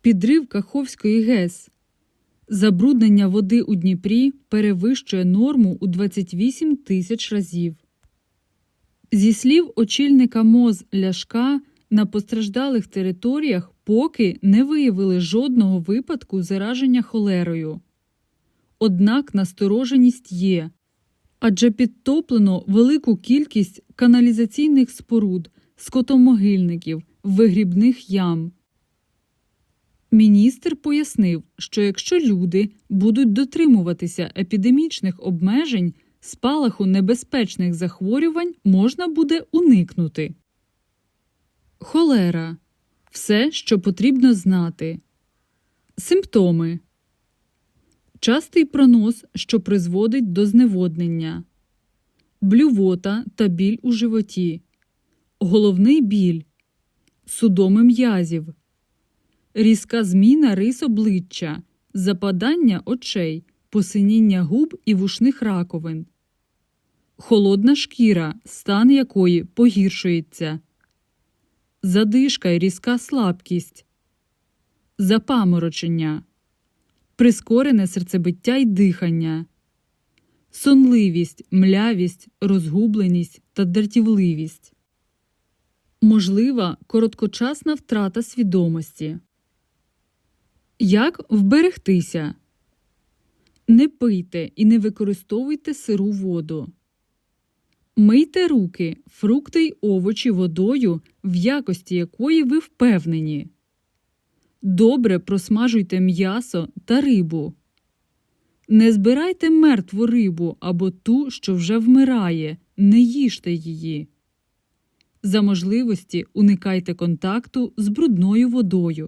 Підрив Каховської ГЕС. Забруднення води у Дніпрі перевищує норму у 28 тисяч разів. Зі слів очільника МОЗ Ляшка, на постраждалих територіях поки не виявили жодного випадку зараження холерою. Однак настороженість є, адже підтоплено велику кількість каналізаційних споруд, скотомогильників, вигрібних ям. Міністр пояснив, що якщо люди будуть дотримуватися епідемічних обмежень, спалаху небезпечних захворювань можна буде уникнути. Холера все, що потрібно знати. Симптоми. Частий пронос, що призводить до зневоднення, блювота та біль у животі, головний біль, судоми м'язів, різка зміна рис обличчя, западання очей, посиніння губ і вушних раковин, холодна шкіра, стан якої погіршується, задишка і різка слабкість, запаморочення, прискорене серцебиття й дихання, сонливість, млявість, розгубленість та дратівливість. Можлива короткочасна втрата свідомості. Як вберегтися? Не пийте і не використовуйте сиру воду. Мийте руки, фрукти й овочі водою, в якості якої ви впевнені. Добре просмажуйте м'ясо та рибу. Не збирайте мертву рибу або ту, що вже вмирає, не їжте її. За можливості уникайте контакту з брудною водою.